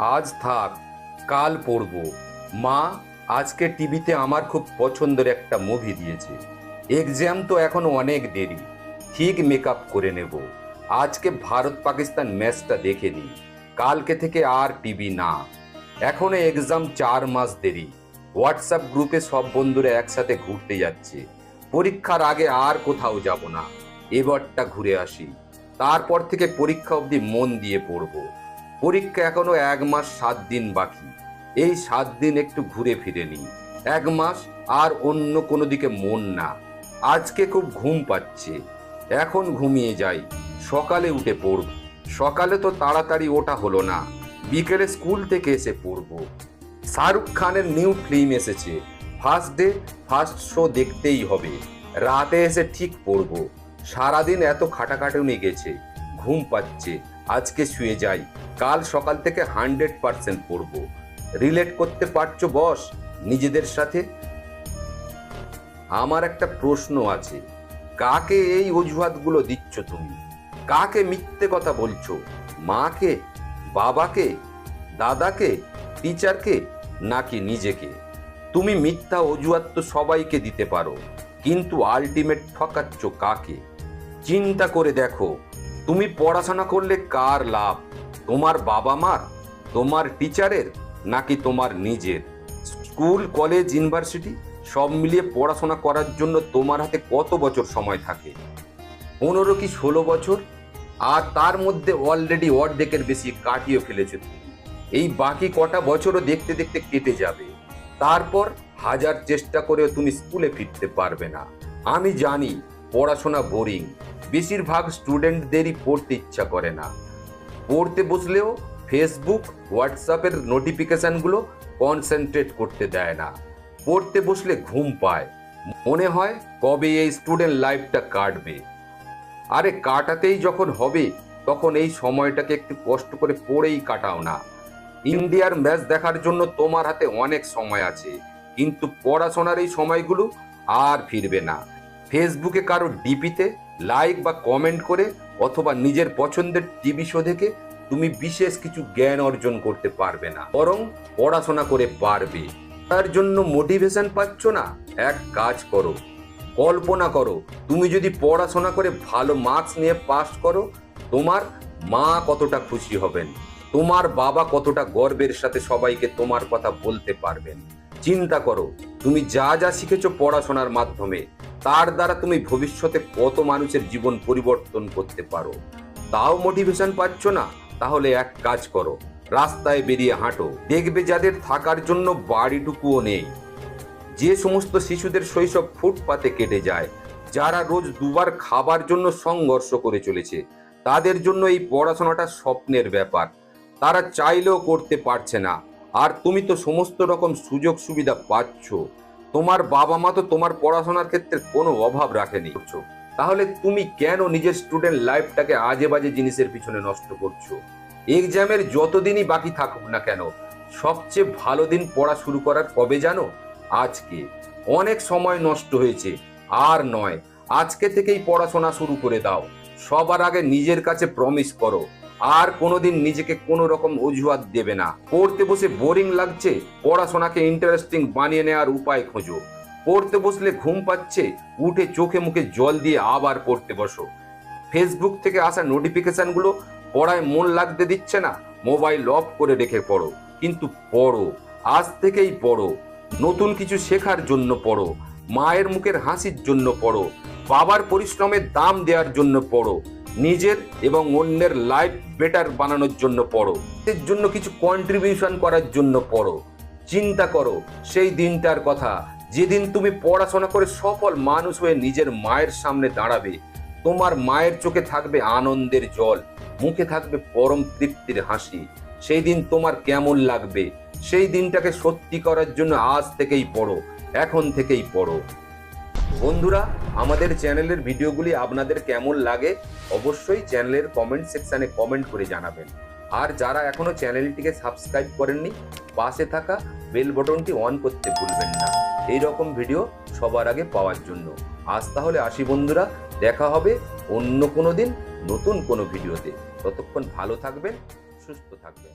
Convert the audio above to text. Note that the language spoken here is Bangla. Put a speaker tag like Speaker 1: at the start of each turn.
Speaker 1: আজ থাক, কাল পড়ব। মা, আজকে টিভিতে আমার খুব পছন্দের একটা মুভি দিয়েছে। এক্সাম তো এখনও অনেক দেরি। ঠিক মেকআপ করে নেব। আজকে ভারত পাকিস্তান ম্যাচটা দেখে নিই কালকে থেকে আর টিভি না। এখনও এক্সাম চার মাস দেরি। হোয়াটসঅ্যাপ গ্রুপে সব বন্ধুরা একসাথে ঘুরতে যাচ্ছে। পরীক্ষার আগে আর কোথাও যাব না। এবারটা ঘুরে আসি। তারপর থেকে পরীক্ষা অবধি মন দিয়ে পড়ব। পরীক্ষা এখনও এক মাস সাত দিন বাকি। এই সাত দিন একটু ঘুরে ফিরে নিই এক মাস আর অন্য কোনো দিকে মন না। আজকে খুব ঘুম পাচ্ছে। এখন ঘুমিয়ে যাই। সকালে উঠে পড়ব। সকালে তো তাড়াতাড়ি ওটা হলো না। বিকেলে স্কুল থেকে এসে পড়ব। শাহরুখ খানের নিউ ফিল্ম এসেছে। ফার্স্ট ডে, ফার্স্ট শো দেখতেই হবে। রাতে এসে ঠিক পড়ব। সারাদিন এত খাটাখাটুনি গেছে। ঘুম পাচ্ছে। আজকে শুয়ে যাই। কাল সকাল থেকে হান্ড্রেড পার্সেন্ট পড়ব। রিলেট করতে পারছ, বস? নিজেদের সাথে? আমার একটা প্রশ্ন আছে। কাকে এই অজুহাতগুলো দিচ্ছ তুমি? কাকে মিথ্যে কথা বলছো? মাকে? বাবাকে? দাদাকে? টিচারকে? নাকি নিজেকে? তুমি মিথ্যা অজুহাত তো সবাইকে দিতে পারো, কিন্তু আলটিমেট ঠকাচ্ছ কাকে? চিন্তা করে দেখো। তুমি পড়াশোনা করলে কার লাভ? তোমার বাবা মার তোমার টিচারের? নাকি তোমার নিজের? স্কুল, কলেজ, ইউনিভার্সিটি সব মিলিয়ে পড়াশোনা করার জন্য তোমার হাতে কত বছর সময় থাকে? পনেরো কি ষোলো বছর? আর তার মধ্যে অলরেডি অর্ধেকের বেশি কাটিয়ে ফেলেছে এই বাকি কটা বছরও দেখতে দেখতে কেটে যাবে। তারপর হাজার চেষ্টা করেও তুমি স্কুলে ফিরতে পারবে না। আমি জানি পড়াশোনা বোরিং বেশিরভাগ স্টুডেন্টদেরই পড়তে ইচ্ছা করে না। পড়তে বসলেও ফেসবুক হোয়াটসঅ্যাপের নোটিফিকেশনগুলো কনসেন্ট্রেট করতে দেয় না। পড়তে বসলে ঘুম পায়। মনে হয় কবে এই স্টুডেন্ট লাইফটা কাটবে। আরে কাটাতেই যখন হবে, তখন এই সময়টাকে একটু কষ্ট করে পড়েই কাটাও না। ইন্ডিয়ার ম্যাচ দেখার জন্য তোমার হাতে অনেক সময় আছে, কিন্তু পড়াশোনার এই সময়গুলো আর ফিরবে না। ফেসবুকে কারও ডিপিতে লাইক বা কমেন্ট করে অথবা নিজের পছন্দের টিভি শো দেখে তুমি বিশেষ কিছু জ্ঞান অর্জন করতে পারবে না, বরং পড়াশোনা করে পারবে। তার জন্য মোটিভেশন পাচ্ছ না? এক কাজ করো, কল্পনা করো, তুমি যদি পড়াশোনা করে ভালো মার্কস নিয়ে পাস করো, তোমার মা কতটা খুশি হবেন? তোমার বাবা কতটা গর্বের সাথে সবাইকে তোমার কথা বলতে পারবেন? চিন্তা করো, তুমি যা যা শিখেছো পড়াশোনার মাধ্যমে তার দ্বারা তুমি ভবিষ্যতে কত মানুষের জীবন পরিবর্তন করতে পারো? তাও মোটিভেশন পাচ্ছ না? তাহলে এক কাজ করো, রাস্তায় বেরিয়ে হাঁটো। দেখবে যাদের থাকার জন্য বাড়িটুকুও নেই। যে সমস্ত শিশুদের শৈশব ফুটপাতে কেটে যায়, যারা রোজ দুবার খাবার জন্য সংঘর্ষ করে চলেছে, তাদের জন্য এই পড়াশোনাটা স্বপ্নের ব্যাপার। তারা চাইলেও করতে পারছে না। আর তুমি তো সমস্ত রকম সুযোগ সুবিধা পাচ্ছ। তোমার বাবা মা তো তোমার পড়াশোনার ক্ষেত্রে কোনো অভাব রাখেনি। তাহলে তুমি কেন নিজের স্টুডেন্ট লাইফটাকে আজে বাজে জিনিসের পিছনে নষ্ট করছ? এক্সামের যতদিনই বাকি থাকুক না কেন, সবচেয়ে ভালো দিন পড়া শুরু করার কবে জানো? আজকে। অনেক সময় নষ্ট হয়েছে, আর নয়, আজকে থেকেই পড়াশোনা শুরু করে দাও। সবার আগে নিজের কাছে প্রমিস করো। আর কোনোদিন নিজেকে কোনো রকম অজুহাত দেবে না। পড়তে বসে বোরিং লাগছে, পড়াশোনাকে ইন্টারেস্টিং বানিয়ে নেওয়ার উপায় খোঁজো। পড়তে বসলে ঘুম পাচ্ছে, উঠে চোখে মুখে জল দিয়ে আবার পড়তে বসো। ফেসবুক থেকে আসা নোটিফিকেশনগুলো পড়ায় মন লাগতে দিচ্ছে না মোবাইল অফ করে রেখে পড়ো। কিন্তু পড়ো, আজ থেকেই পড়ো। নতুন কিছু শেখার জন্য পড়ো, মায়ের মুখের হাসির জন্য পড়ো, বাবার পরিশ্রমের দাম দেওয়ার জন্য পড়ো। নিজের এবং অন্যের লাইফ বেটার বানানোর জন্য পড়ো। এর জন্য কিছু কন্ট্রিবিউশন করার জন্য পড়ো। চিন্তা করো, সেই দিনটার কথা। যেদিন তুমি পড়াশোনা করে সফল মানুষ হয়ে নিজের মায়ের সামনে দাঁড়াবে, তোমার মায়ের চোখে থাকবে আনন্দের জল, মুখে থাকবে পরম তৃপ্তির হাসি। সেই দিন তোমার কেমন লাগবে? সেই দিনটাকে সত্যি করার জন্য আজ থেকেই পড়ো, এখন থেকেই পড়ো। বন্ধুরা, আমাদের চ্যানেলের ভিডিওগুলি আপনাদের কেমন লাগে অবশ্যই চ্যানেলের কমেন্ট সেকশানে কমেন্ট করে জানাবেন। আর যারা এখনও চ্যানেলটিকে সাবস্ক্রাইব করেননি, পাশে থাকা বেল বটনটি অন করতে ভুলবেন না। এই রকম ভিডিও সবার আগে পাওয়ার জন্য। আজ তাহলে আসি বন্ধুরা, দেখা হবে অন্য কোনো দিন নতুন কোনো ভিডিওতে। ততক্ষণ ভালো থাকবেন, সুস্থ থাকবেন।